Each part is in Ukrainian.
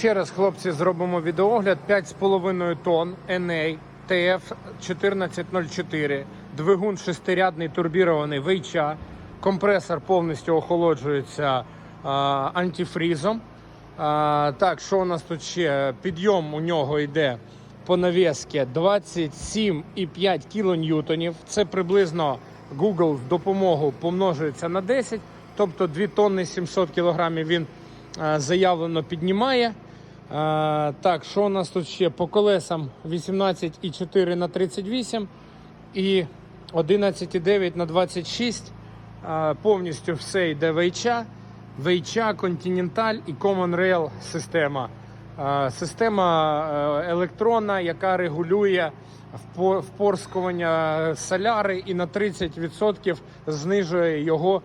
Ще раз, хлопці, зробимо відеогляд. 5,5 тонн NA TF 1404. Двигун шестирядний турбірований вейча. Компресор повністю охолоджується а, антифрізом. А, так, що у нас тут ще? Підйом у нього йде по навіски 27,5 кілоньютонів. Це приблизно Google з допомогою помножується на 10, тобто 2 тонни 700 кілограмів він заявлено піднімає. Е, Так, що у нас тут ще? По колесам 18,4 на 38 і 11,9 на 26. Е, Повністю все йде вейча. Вейча, Continental і Common Rail система. Е, Система е, електронна, яка регулює впорскування соляри і на 30% знижує його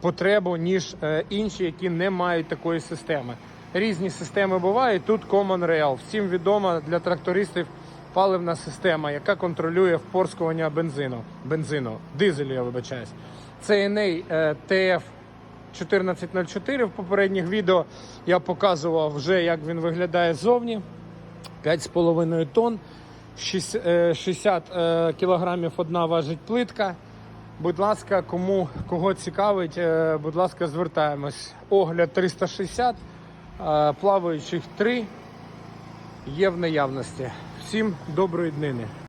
потребу, ніж е, інші, які не мають такої системи. Різні системи бувають. Тут Common Rail. Всім відома для трактористів паливна система, яка контролює впорскування бензину, бензину, дизелю, я вибачаюсь. Це е, TF 1404 в попередніх відео я показував вже, як він виглядає ззовні. 5,5 тонн, е, 60 е, кілограмів одна важить плитка. Будь ласка, кому кого цікавить, е, будь ласка, звертаємось. Огляд 360, е, плаваючих три є в наявності. Всім доброї днини.